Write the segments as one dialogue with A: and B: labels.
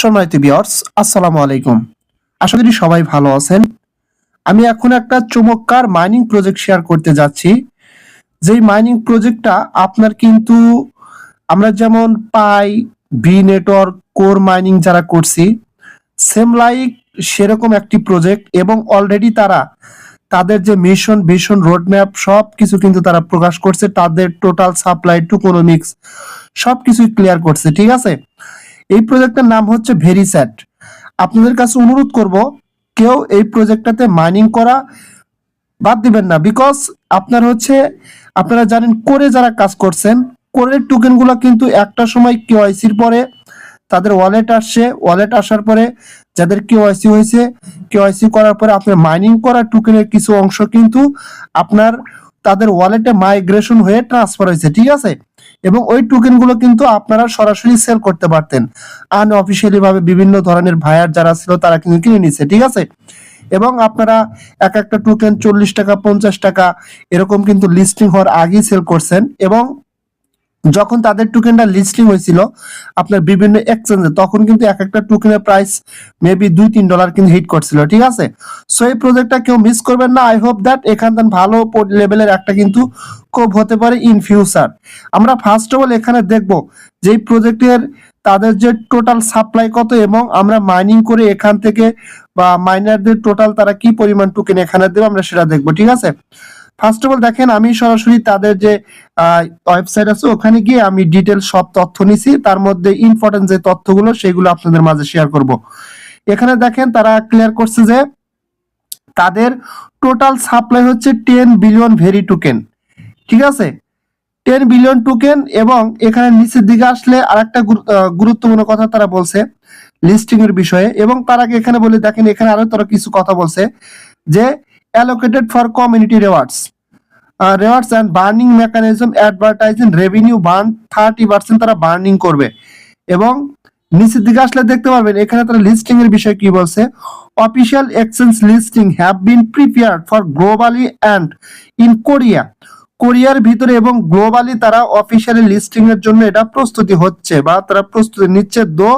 A: সম্মানিত বিয়ার্স আসসালামু আলাইকুম। আশা করি সবাই ভালো আছেন। আমি এখন একটা চমৎকার মাইনিং প্রজেক্ট শেয়ার করতে যাচ্ছি। যেই মাইনিং প্রজেক্টটা আপনার কিন্তু আমরা যেমন Pi B network core mining যারা করছি সেম লাইক সেরকম একটি প্রজেক্ট এবং অলরেডি তারা তাদের যে মিশন ভিশন রোডম্যাপ সব কিছু কিন্তু তারা প্রকাশ করছে। তাদের টোটাল সাপ্লাই টুকোনমিক্স সব কিছুই ক্লিয়ার করছে, ঠিক আছে? এই প্রজেক্টের নাম হচ্ছে ভেরিস্যাট আপনাদের কাছে অনুরোধ করব, কেউ এই প্রজেক্টটাতে মাইনিং করা বাদ দিবেন না বিকজ আপনার হচ্ছে, আপনারা জানেন করে যারা কাজ করছেন কোরের টোকেনগুলো কিন্তু একটা সময় কেওয়াইসির পরে তাদের ওয়ালেট আসছে। ওয়ালেট আসার পরে যাদের কেওয়াইসি হয়েছে কেওয়াইসি করার পরে আপনার মাইনিং করা টোকেনের কিছু অংশ কিন্তু আপনার, তাদের ওয়ালেটে মাইগ্রেশন হয়ে ট্রান্সফার হয়েছে, ঠিক আছে? এবং ওই টোকেনগুলো কিন্তু আপনারা সরাসরি সেল করতে পারতেন। আনঅফিসিয়ালি ভাবে বিভিন্ন ধরনের ভায়ার যারা ছিল তারা কিন্তু কিনে নিচ্ছে ঠিক আছে? এবং আপনারা এক একটা টোকেন চল্লিশ টাকা, পঞ্চাশ টাকা এরকম কিন্তু লিস্টিং হওয়ার আগেই সেল করছেন এবং যখন তাদের টোকেনটা লিস্টিং হয়েছিল আপনার বিভিন্ন এক্সচেঞ্জে তখন কিন্তু এক একটা টোকেনের প্রাইস মেবি দুই, তিন ডলার কিন্তু হিট করছিল, ঠিক আছে? সো এই প্রজেক্টটা কেউ মিস করবেন না। আই হোপ দ্যাট এখান থেকে ভালো লেভেলের একটা কিন্তু কোপ হতে পারে ইন ফিউচার আমরা ফার্স্ট অফ অল এখানে দেখব যে এই প্রজেক্টের তাদের যে টোটাল সাপ্লাই কত এবং আমরা মাইনিং করে এখান থেকে বা মাইনারদের টোটাল তারা কি পরিমাণ টোকেন এখানে দেবে আমরা সেটা দেখব, ঠিক আছে? ফার্স্ট অফ অল দেখেন আমি সরাসরি তাদের যে ওয়েবসাইট আছে ওখানে গিয়ে আমি ডিটেল সব তথ্য নিছি। তার মধ্যে ইম্পর্টেন্ট যে তথ্যগুলো সেগুলো আপনাদের মাঝে শেয়ার করব। এখানে দেখেন তারা ক্লিয়ার করছে যে তাদের টোটাল সাপ্লাই হচ্ছে টেন বিলিয়ন ভেরি টোকেন ঠিক আছে? টেন বিলিয়ন টোকেন এবং এখানে নিচের দিকে আসলে গুরু- আহ, গুরুত্বপূর্ণ কথা তারা বলছে লিস্টিং এর বিষয়ে। এবং তার এখানে বলে দেখেন এখানে আরও তারা কিছু কথা বলছে যে allocated for community rewards rewards and burning mechanism advertising revenue burn thirty percent তারা বার্নিং করবে। এবং নিচের দিকে আসলে দেখতে পারবেন, এখানে তারা লিস্টিং এর বিষয়ে কি বলছে? Official exchange listing have been prepared for globally and in Korea কোরিয়ার ভিতরে এবং গ্লোবালি তারা অফিসিয়ালি লিস্টিং এর জন্য এটা প্রস্তুতি হচ্ছে বা তারা প্রস্তুতি নিচ্ছে though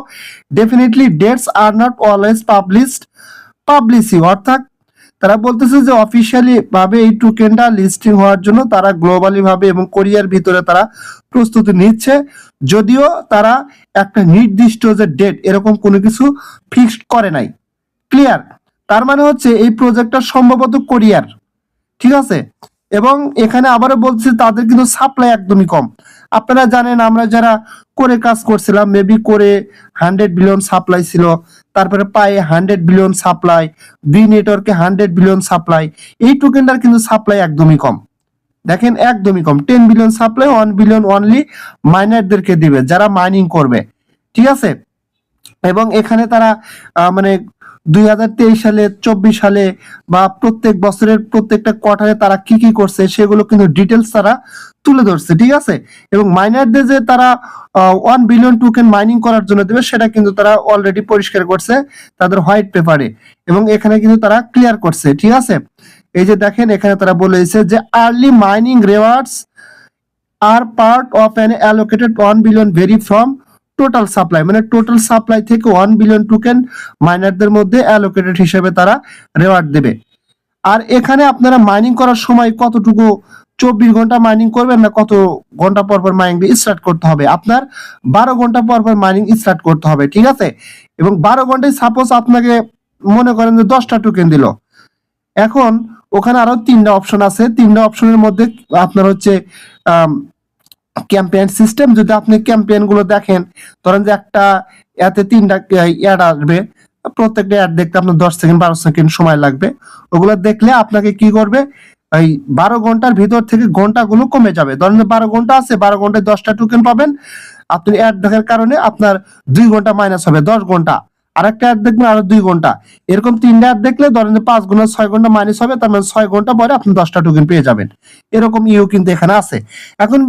A: definitely dates are not always published publicly অর্থাৎ তারা বলতেছে যে অফিসিয়ালি ভাবে এই টোকেনটা লিস্টিং হওয়ার জন্য তারা গ্লোবালি ভাবে এবং কোরিয়ার ভিতরে তারা প্রস্তুতি নিচ্ছে। যদিও তারা একটা নির্দিষ্ট যে ডেট এরকম কোনো কিছু ফিক্সড করে নাই। ক্লিয়ার তার মানে হচ্ছে এই প্রজেক্টটা সম্ভবত কোরিয়ার ঠিক আছে? এবং এখানে আবারও বলছি তাদের কিন্তু সাপ্লাই একদমই কম। আপনারা জানেন আমরা যারা করে কাজ করছিলাম মেবি করে হান্ড্রেড বিলিয়ন সাপ্লাই ছিল। তারপরে পায়ে হান্ড্রেড বিলিয়ন সাপ্লাই বি নেটওয়ার্কে হান্ড্রেড বিলিয়ন সাপ্লাই এই টোকেনটার কিন্তু সাপ্লাই একদমই কম। দেখেন, একদমই কম। Ten billion supply one billion only মাইনারদেরকে দিবে, যারা মাইনিং করবে। ঠিক আছে? এবং এখানে তারা মানে দুই হাজার তেইশ সালে, চব্বিশ সালে বা প্রত্যেক বছরের প্রত্যেকটা কোয়ার্টারে তারা কি কি করছে সেগুলো কিন্তু ডিটেলস তারা তুলে ধরছে, ঠিক আছে? এবং মাইনারদের যে তারা ওয়ান বিলিয়ন টোকেন মাইনিং করার জন্য দেবে, সেটা কিন্তু তারা অলরেডি পরিষ্কার করছে তাদের হোয়াইট পেপারে এবং এখানে কিন্তু তারা ক্লিয়ার করছে, ঠিক আছে? এই যে দেখেন, এখানে তারা বলেছে যে early mining rewards are part of an allocated one billion Very from total supply মানে টোটাল সাপ্লাই থেকে ওয়ান বিলিয়ন টোকেন মাইনারদের মধ্যে অ্যালোকেটেড হিসেবে তারা রেওয়ার্ড দেবে। আর এখানে আপনারা মাইনিং করার সময় কতটুকু চব্বিশ ঘণ্টা মাইনিং করবেন না কত ঘণ্টা পর পর মাইনিং স্টার্ট করতে হবে? আপনার বারো ঘণ্টা পর পর মাইনিং স্টার্ট করতে হবে, ঠিক আছে? এবং বারো ঘন্টায় সাপোজ আপনাকে মনে করেন যে দশটা টোকেন দিল। এখন ওখানে আরও তিনটা অপশন আছে। তিনটা অপশনের মধ্যে আপনার হচ্ছে ক্যাম্পেইন সিস্টেম যদি আপনি ক্যাম্পেইনগুলো দেখেন, ধরেন যে একটা এতে তিনটা অ্যাড আসবে, প্রত্যেকটা অ্যাড দেখতে আপনার দশ সেকেন্ড বারো সেকেন্ড সময় লাগবে। ওগুলো দেখলে আপনাকে কি করবে? এই বারো ঘণ্টার ভিতর থেকে ঘন্টাগুলো কমে যাবে। ধরেন বারো ঘণ্টা আছে, বারো ঘন্টায় দশটা টোকেন পাবেন। আপনি অ্যাড দেখার কারণে আপনার দুই ঘণ্টা মাইনাস হবে, দশ ঘণ্টা। আরেকটা অ্যাড দেখবেন আরও দুই ঘণ্টা। এরকম তিনটা অ্যাড দেখলে ধরেন যে পাঁচ ঘণ্টা ছয় ঘণ্টা মাইনাস হবে, তার মানে ছয় ঘণ্টা পরে আপনি দশটা টোকেন পেয়ে যাবেন। এরকম ইউ কিন্তু এখানে আছে। এখন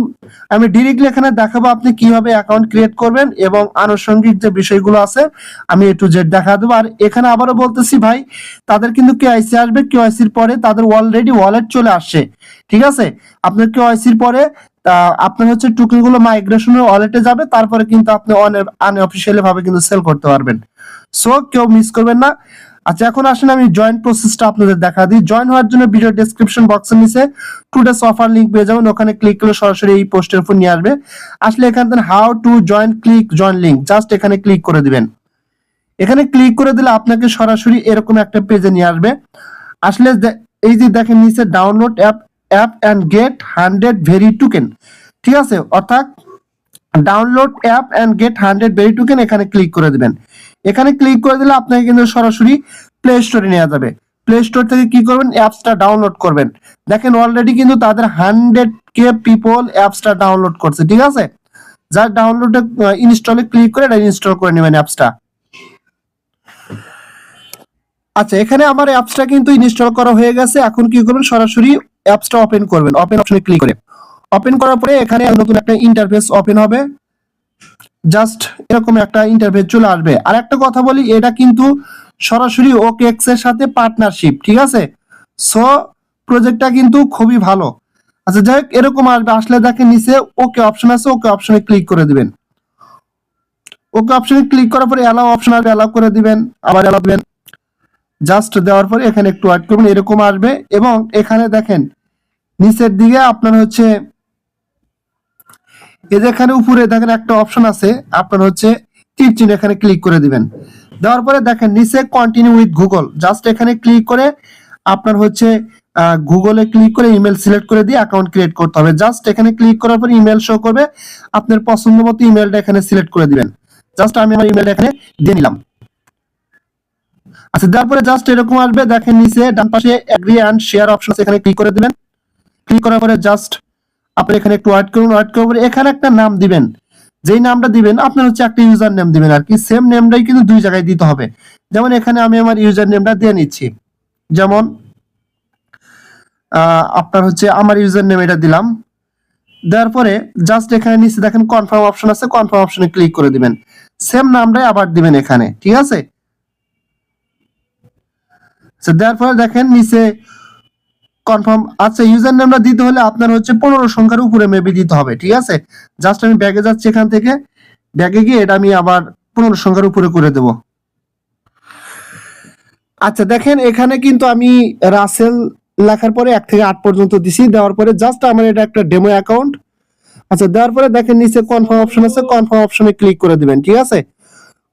A: আমি ডিরেক্টলি এখানে দেখাবো আপনি কীভাবে অ্যাকাউন্ট ক্রিয়েট করবেন এবং আনুষঙ্গিক যে বিষয়গুলো আছে, আমি এ টু জেড দেখা দেবো। আর এখানে আবারও বলতেছি ভাই, তাদের কিন্তু কেআইসি আসবে। কেওয়াইসির পরে তাদের অলরেডি ওয়ালেট চলে আসছে। ঠিক আছে? আপনার কে কেওয়াইসির পরে আপনার হচ্ছে টোকেনগুলো মাইগ্রেশনের ওয়ালেটে যাবে, তারপরে কিন্তু আপনি আনঅফিসিয়ালি ভাবে কিন্তু সেল করতে পারবেন। সো কেউ মিস করবেন না। আচ্ছা এখন আসেন আমি জয়েন প্রসেসটা আপনাদের দেখা দিই। জয়েন হওয়ার জন্য ভিডিও ডেসক্রিপশন বক্সের নিচে টুডেস অফার লিংক পেয়ে যাবেন। ওখানে ক্লিক করলে সরাসরি এই পোস্টের উপর নিয়ে আসবে। আসলে এখান থেকে how to join click join link just এখানে ক্লিক করে দিবেন। এখানে ক্লিক করে দিলে আপনাকে সরাসরি এরকম একটা পেজে নিয়ে আসবে। আসলে এই যে দেখেন নিচে download app app and get hundred Very token ঠিক আছে? অর্থাৎ download app and get hundred Very token এখানে ক্লিক করে দিবেন। এখানে ক্লিক করে দিলে আপনাকে কিন্তু সরাসরি প্লে স্টোরে নেওয়া যাবে। প্লে স্টোর থেকে কি করবেন? অ্যাপসটা ডাউনলোড করবেন। দেখেন অলরেডি কিন্তু তাদের হান্ড্রেড কে পিপল অ্যাপসটা ডাউনলোড করছে। ঠিক আছে? যার ডাউনলোডে ইনস্টলে ক্লিক করে এটা ইনস্টল করে নেবেন অ্যাপসটা আচ্ছা এখানে আমার অ্যাপসটা কিন্তু ইনস্টল করা হয়ে গেছে। এখন কি করবেন? সরাসরি অ্যাপসটা ওপেন করবেন। ওপেন অপশনে ক্লিক করে। ওপেন করার পরে এখানে নতুন একটা ইন্টারফেস ওপেন হবে। জাস্ট এরকম একটা ইন্টারফেস চলে আসবে। আর একটা কথা বলি, এটা কিন্তু সরাসরি ওকে এক্সের সাথে পার্টনারশিপ ঠিক আছে? সো প্রজেক্টটা কিন্তু খুবই ভালো। আচ্ছা যাই হোক, এরকম আসবে। আসলে দেখেন নিচে ওকে অপশন আছে ওকে অপশনে ক্লিক করে দিবেন। ওকে অপশনে ক্লিক করার পরে অ্যালাউ অপশন আসবে অ্যালাউ করে দিবেন, আবার অ্যালাউ দিবেন। জাস্ট দেওয়ার পরে এখানে একটু ওয়েট করবেন, এরকম আসবে। এবং এখানে দেখেন নিচের দিকে আপনার হচ্ছে, এই যে এখানে উপরে দেখেন একটা অপশন আছে, আপনার হচ্ছে তীর চিহ্ন এখানে ক্লিক করে দিবেন। দেওয়ার পরে দেখেন নিচে কন্টিনিউ উইথ গুগল জাস্ট এখানে ক্লিক করে আপনার হচ্ছে গুগলে ক্লিক করে ইমেল সিলেক্ট করে দিয়ে অ্যাকাউন্ট ক্রিয়েট করতে হবে। জাস্ট এখানে ক্লিক করার পর ইমেল শো করবে, আপনার পছন্দ মতো ইমেলটা এখানে সিলেক্ট করে দিবেন। জাস্ট আমি আমার ইমেলটা এখানে দিয়ে নিলাম। আচ্ছা তারপরে জাস্ট এরকম আসবে। দেখেন নিচে ডান পাশে এগ্রি এন্ড শেয়ার অপশন এখানে ক্লিক করে দিবেন। ক্লিক করার পরে জাস্ট আপনি এখানে একটু ওয়েট করুন ওয়েট করার পরে এখানে একটা নাম দিবেন। যেই নামটা দিবেন, আপনার হচ্ছে একটা ইউজার নেম দিবেন আর কি। সেম নেমটাই কিন্তু দুই জায়গায় দিতে হবে। যেমন এখানে আমি আমার ইউজার নেমটা দিয়ে নিচ্ছি। যেমন আপনার হচ্ছে আমার ইউজার নেম এটা দিলাম। দেওয়ার পরে জাস্ট এখানে নিচে দেখেন কনফার্ম অপশন আছে কনফার্ম অপশনে ক্লিক করে দিবেন। সেম নামটাই আবার দিবেন এখানে, ঠিক আছে? দেওয়ার পরে দেখেন নিচে কনফার্ম আচ্ছা ইউজার নেমটা দিতে হলে আপনার হচ্ছে পনেরো সংখ্যার উপরে মেবি দিতে হবে, ঠিক আছে? জাস্ট আমি ব্যাগে যাচ্ছি এখান থেকে ব্যাগে গিয়ে এটা আমি আবার পনেরো সংখ্যার উপরে করে দেব। আচ্ছা দেখেন, এখানে কিন্তু আমি রাসেল লেখার পরে এক থেকে আট পর্যন্ত দিছি, দেওয়ার পরে জাস্ট আমার এটা একটা ডেমো অ্যাকাউন্ট আচ্ছা দেওয়ার পরে দেখেন, নিচে কনফার্ম অপশন আছে কনফার্ম অপশনে ক্লিক করে দিবেন, ঠিক আছে?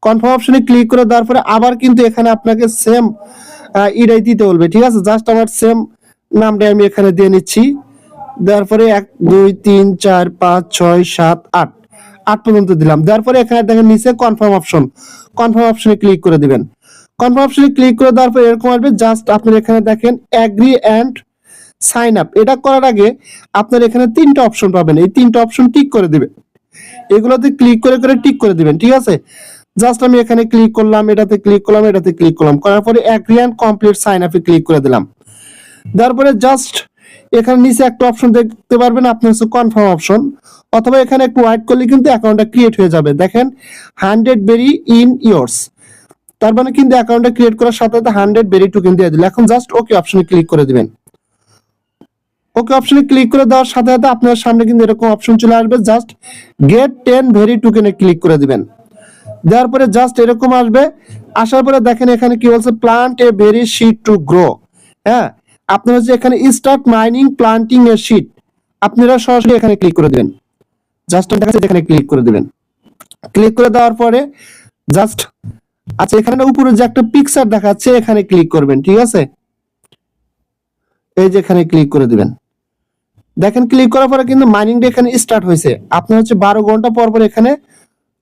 A: কনফার্ম অপশনে ক্লিক করে দেওয়ার পরে আবার কিন্তু এখানে আপনাকে সেম ইডাই দিতে বলবে, ঠিক আছে? জাস্ট আমার সেম নামটা আমি এখানে দিয়ে নিচ্ছি। দেওয়ার পরে এক, দুই, তিন, চার, পাঁচ, ছয়, সাত, আট। আট পর্যন্ত দিলাম। দেওয়ার পরে এখানে দেখেন নিচে কনফার্ম অপশন কনফার্ম অপশনে ক্লিক করে দিবেন। কনফার্ম অপশনে ক্লিক করে দেওয়ার পরে এরকম আসবে জাস্ট আপনার এখানে দেখেন অ্যাগ্রি অ্যান্ড সাইন আপ এটা করার আগে আপনার এখানে তিনটা অপশন পাবেন। এই তিনটা অপশন টিক করে দিবেন। এগুলোতে ক্লিক করে করে টিক করে দিবেন, ঠিক আছে? জাস্ট আমি এখানে ক্লিক করলাম, এটাতে ক্লিক করলাম, এটাতে ক্লিক করলাম। করার পরে অ্যাগ্রি অ্যান্ড কমপ্লিট সাইন আপে ক্লিক করে দিলাম। তারপরে জাস্ট এখানে নিচে একটা অপশন দেখতে পারবেন আপনার হচ্ছে কনফার্ম অপশন অথবা এখানে একটু ওয়াইট করলে কিন্তু অ্যাকাউন্টটা ক্রিয়েট হয়ে যাবে। দেখেন হান্ড্রেড বেরি ইন ইয়ার্স তার মানে কিন্তু অ্যাকাউন্টটা ক্রিয়েট করার সাথে সাথে হান্ড্রেড বেরি টোকেন দিয়ে দিল। এখন জাস্ট ওকে অপশনে ক্লিক করে দিবেন। ওকে অপশনে ক্লিক করে দেওয়ার সাথে সাথে আপনার সামনে কিন্তু এরকম অপশন চলে আসবে। জাস্ট গেট টেন ভেরি টোকেনে ক্লিক করে দিবেন। দেওয়ার পরে জাস্ট এরকম আসবে। আসার পরে দেখেন এখানে কি বলছে plant a Very sheet to grow হ্যাঁ আপনার হচ্ছে এখানে স্টার্ট মাইনিং প্লান্টিং এর শিট আপনারা সরাসরি এখানে ক্লিক করে দিবেন। জাস্ট এখানে ক্লিক করে দিবেন। ক্লিক করে দেওয়ার পরে জাস্ট আচ্ছা এখানে উপরে যে একটা পিকচার দেখাচ্ছে, এখানে ক্লিক করবেন, ঠিক আছে? এই যে এখানে ক্লিক করে দিবেন। দেখেন ক্লিক করার পরে কিন্তু মাইনিংটা এখানে স্টার্ট হয়েছে। আপনার হচ্ছে বারো ঘণ্টা পর পর এখানে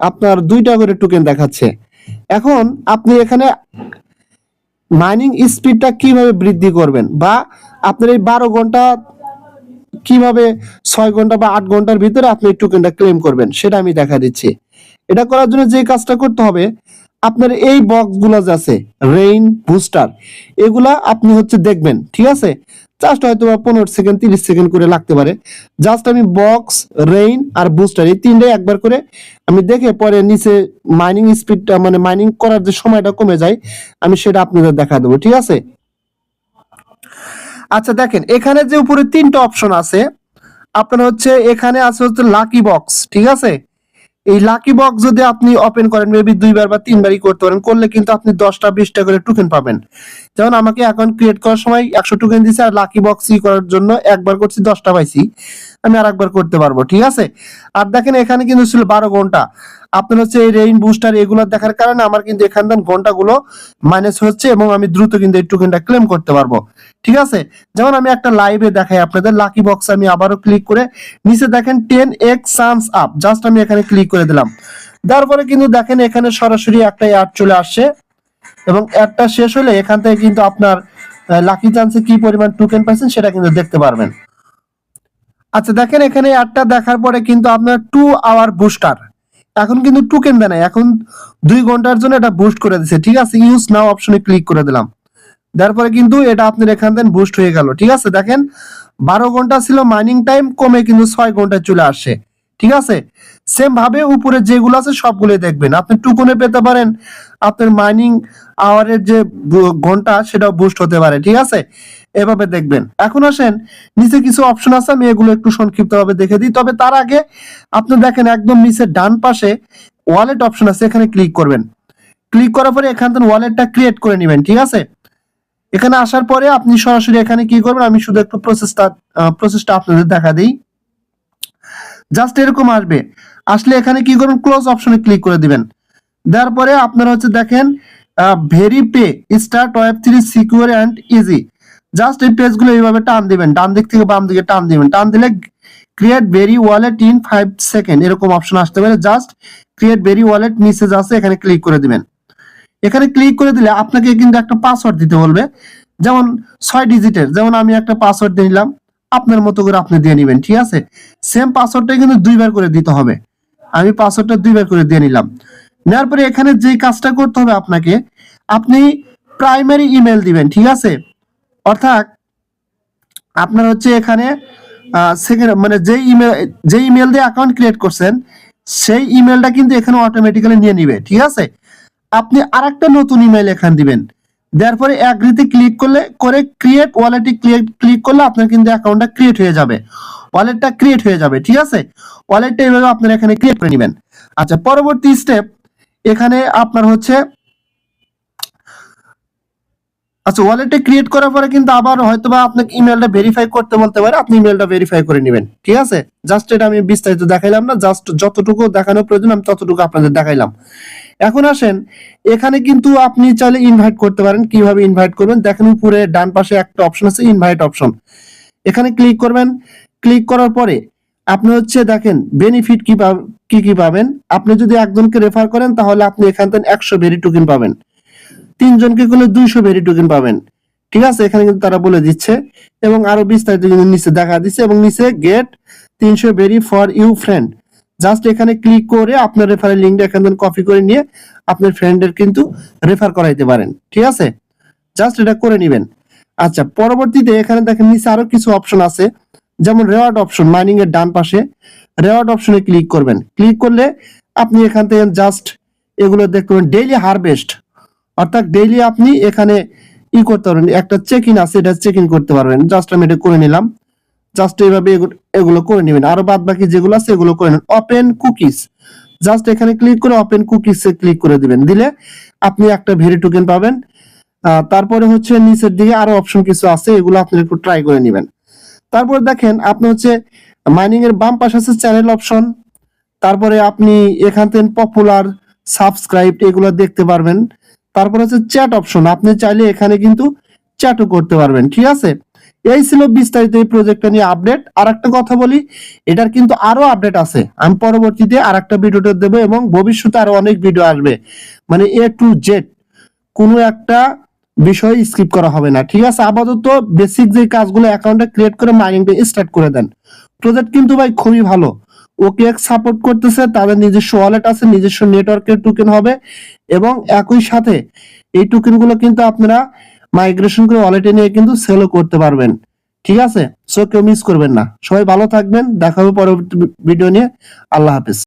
A: আপনার দুইটা করে টোকেন দেখাচ্ছে। এখন আপনি এখানে মাইনিং স্পিডটা কীভাবে বৃদ্ধি করবেন? বা আপনার এই বারো ঘণ্টা কীভাবে ছয় ঘণ্টা বা আট ঘণ্টার ভিতরে আপনি টোকেনটা ক্লেম করবেন, সেটা আমি দেখা দিচ্ছি। এটা করার জন্য যে কাজটা করতে হবে, আপনার এই বক্সগুলো যে আছে রেইন বুস্টার এগুলা আপনি হচ্ছে দেখবেন, ঠিক আছে? জাস্ট হয়তো বা পনেরো সেকেন্ড তিরিশ সেকেন্ড করে লাগতে পারে। জাস্ট আমি বক্স রেইন আর বুস্টার এই তিনটাই একবার করে আমি দেখে পরে নিচে মাইনিং স্পিডটা মানে মাইনিং করার যে সময়টা কমে যায়, আমি সেটা আপনাদের দেখা দেবো, ঠিক আছে? আচ্ছা দেখেন, এখানে যে উপরে তিনটা অপশন আছে, আপনার হচ্ছে এখানে আছে হচ্ছে লাকি বক্স ঠিক আছে? এই লাকি বক্স যদি আপনি ওপেন করেন মেবি দুইবার বা তিনবারই করতে পারেন, করলে কিন্তু আপনি দশটা, বিশটা করে টোকেন পাবেন। যেমন আমাকে অ্যাকাউন্ট ক্রিয়েট করার সময় একশো টোকেন দিছে, আর লাকি বক্স ই করার জন্য একবার করছি, দশটা পাইছি। আমি আর একবার করতে পারব, ঠিক আছে? আর দেখেন এখানে কিন্তু ছিল বারো ঘণ্টা। আপনার হচ্ছে এই রেইন বুস্টার এগুলো দেখার কারণে আমার কিন্তু এখান ঘন্টাগুলো মাইনাস হচ্ছে এবং আমি দ্রুত কিন্তু এই টোকেনটা ক্লেম করতে পারব। ঠিক আছে? যেমন আমি একটা লাইভে দেখাই আপনাদের লাকি বক্স আমি আবারও ক্লিক করে নিচে দেখেন ten X chance up just আমি এখানে ক্লিক করে দিলাম। তারপরে কিন্তু দেখেন এখানে সরাসরি একটা অ্যাড চলে আসছে এবং অ্যাডটা শেষ হলে এখান থেকে কিন্তু আপনার লাকি চান্সে কি পরিমাণ টোকেন পাইছেন সেটা কিন্তু দেখতে পারবেন। আচ্ছা দেখেন এখানে অ্যাডটা দেখার পরে কিন্তু আপনার টু আওয়ার বুস্টার এখন কিন্তু টোকেন দেয় না এখন দুই ঘণ্টার জন্য এটা বুস্ট করে দিচ্ছে ঠিক আছে? ইউজ নাও অপশনে ক্লিক করে দিলাম। দেওয়ার পরে কিন্তু এটা আপনার এখান থেকে বুস্ট হয়ে গেল। ঠিক আছে? দেখেন, বারো ঘণ্টা ছিল মাইনিং টাইম কমে কিন্তু ছয় ঘন্টায় চলে আসে। ঠিক আছে? সেম ভাবে উপরে যেগুলো আছে সবগুলো দেখবেন। আপনি টুকুনে পেতে পারেন, আপনার মাইনিং আওয়ারের যে ঘণ্টা, সেটাও বুস্ট হতে পারে। ঠিক আছে? এভাবে দেখবেন। এখন আসেন, নিচে কিছু অপশন আছে, আমি এগুলো একটু সংক্ষিপ্ত ভাবে দেখে দিই। তবে তার আগে আপনি দেখেন একদম নিচে ডান পাশে ওয়ালেট অপশন আছে, এখানে ক্লিক করবেন। ক্লিক করার পরে এখান থেকে ওয়ালেটটা ক্রিয়েট করে নেবেন। ঠিক আছে? এখানে আসার পরে আপনি সরাসরি এখানে কি করবেন? আমি শুধু একটু প্রসেসটা প্রসেসটা আপনাদের দেখা দিই। জাস্ট এরকম আসবে। আসলে এখানে কি করবেন? ক্লোজ অপশনে ক্লিক করে দিবেন। দেওয়ার পরে আপনারা হচ্ছে দেখেন Very pay start web three secure and easy just এই পেজগুলো এইভাবে টান দিবেন। ডান দিক থেকে বাম দিকে টান দিবেন। টান দিলে create Very wallet in five second এরকম অপশন আসতে পারে। Just create Very wallet message আছে এখানে ক্লিক করে দিবেন। এখানে ক্লিক করে দিলে আপনাকে কিন্তু একটা পাসওয়ার্ড দিতে বলবে। যেমন ছয় ডিজিটের যেমন আমি একটা পাসওয়ার্ড দিয়ে নিলাম, আপনার মতো করে আপনি দিয়ে নেবেন, ঠিক আছে? সেম পাসওয়ার্ডটা কিন্তু দুইবার করে দিতে হবে। আমি পাসওয়ার্ডটা দুইবার করে দিয়ে নিলাম। নেওয়ার পরে এখানে যে কাজটা করতে হবে আপনাকে, আপনি প্রাইমারি ইমেল দিবেন, ঠিক আছে? অর্থাৎ আপনার হচ্ছে এখানে সেকেন্ড মানে যে ইমেল যে ইমেল দিয়ে অ্যাকাউন্ট ক্রিয়েট করছেন, সেই ইমেলটা কিন্তু এখানে অটোমেটিক্যালি নিয়ে নিবে, ঠিক আছে? আপনি আরেকটা নতুন ইমেল এখানে দিবেন। দেওয়ার পরে অ্যাগ্রিতে ক্লিক করলে, করে ক্রিয়েট ওয়ালেটে ক্লিক ক্লিক করলে আপনার কিন্তু অ্যাকাউন্টটা ক্রিয়েট হয়ে যাবে। ওয়ালেটটা ক্রিয়েট হয়ে যাবে, ঠিক আছে? ওয়ালেটটা এইভাবে আপনারা এখানে ক্রিয়েট করে নেবেন। আচ্ছা পরবর্তী স্টেপ এখানে আপনার হচ্ছে আচ্ছা ওয়ালেটে ক্রিয়েট করার পরে কিন্তু আবার হয়তো বা আপনাকে ইমেলটা ভেরিফাই করতে বলতে পারে, আপনি ইমেলটা ভেরিফাই করে নেবেন, ঠিক আছে? জাস্ট এটা আমি বিস্তারিত দেখাইলাম না জাস্ট যতটুকু দেখানোর প্রয়োজন, আমি ততটুকু আপনাদের দেখাইলাম। এখন আসেন, এখানে কিন্তু আপনি চাইলে ইনভাইট করতে পারেন। কীভাবে ইনভাইট করবেন? দেখেন উপরে ডান পাশে একটা অপশন আছে ইনভাইট অপশন এখানে ক্লিক করবেন। ক্লিক করার পরে আপনি হচ্ছে দেখেন বেনিফিট কি কি কি পাবেন? আপনি যদি একজনকে রেফার করেন, তাহলে আপনি এখান থেকে একশো ভেরি টোকেন পাবেন। তিনজনকে করলে দুইশো ভেরি টোকেন পাবেন। ঠিক আছে? এখানে কিন্তু তারা বলে দিচ্ছে। এবং আরও বিস্তারিত কিন্তু নিচে দেখা দিচ্ছে। এবং নিচে গেট তিনশো Very for you friend just এখানে ক্লিক করে আপনার রেফারেল লিঙ্কটা এখান থেকে কপি করে নিয়ে আপনার ফ্রেন্ডের কিন্তু রেফার করাইতে পারেন। ঠিক আছে? জাস্ট এটা করে নেবেন। আচ্ছা পরবর্তীতে এখানে দেখেন নিচে আরও কিছু অপশন আছে। যেমন রেওয়ার্ড অপশন মাইনিং এর ডান পাশে। রেওয়ার্ড অপশনে ক্লিক করবেন। ক্লিক করলে আপনি এখান থেকে জাস্ট এগুলো দেখতে ডেইলি হারভেস্ট অর্থাৎ ডেইলি আপনি এখানে ই করতে পারবেন। একটা চেক ইন আছে, এটা চেক ইন করতে পারবেন। জাস্ট আমি এটা করে নিলাম। জাস্ট এইভাবে এগু- এগুলো করে নেবেন। আরও বাদ বাকি যেগুলো আছে এগুলো করে নেন। ওপেন কুকিজ জাস্ট এখানে ক্লিক করে ওপেন কুকিজ ক্লিক করে দিবেন। দিলে আপনি একটা ভেরি টোকেন পাবেন। তারপরে হচ্ছে নিচের দিকে আরও অপশন কিছু আছে, এগুলো আপনি একটু ট্রাই করে নেবেন। তারপর দেখেন, আপনি হচ্ছে মাইনিং এর বাম পাশে আছে চ্যানেল অপশন তারপরে আপনি এখান থেকে পপুলার সাবস্ক্রাইব এগুলো দেখতে পারবেন। তারপর হচ্ছে চ্যাট অপশন আপনি চাইলে এখানে কিন্তু চ্যাটও করতে পারবেন। ঠিক আছে? এই ছিল বিস্তারিত এই প্রজেক্টটা নিয়ে আপডেট আর একটা কথা বলি, এটার কিন্তু আরও আপডেট আছে। আমি পরবর্তীতে আর একটা ভিডিওটা দেবো এবং ভবিষ্যতে আরও অনেক ভিডিও আসবে। মানে এ টু জেড কোনো একটা বিষয় স্কিপ করা হবে না। ঠিক আছে? আপাতত বেসিক যে কাজগুলো অ্যাকাউন্টে ক্রিয়েট করে মাইনিংটা স্টার্ট করে দেন। প্রজেক্ট কিন্তু ভাই খুবই ভালো। ওকে সাপোর্ট করতেছে, তাদের নিজস্ব ওয়ালেট আছে, নিজস্ব নেটওয়ার্কের টোকেন হবে এবং একই সাথে এই টোকেনগুলো কিন্তু আপনারা মাইগ্রেশন করে ওয়ালেটে নিয়ে কিন্তু সেলও করতে পারবেন। ঠিক আছে? সো কেউ মিস করবেন না। সবাই ভালো থাকবেন। দেখাবো পরবর্তী ভিডিও নিয়ে। আল্লাহ হাফিজ।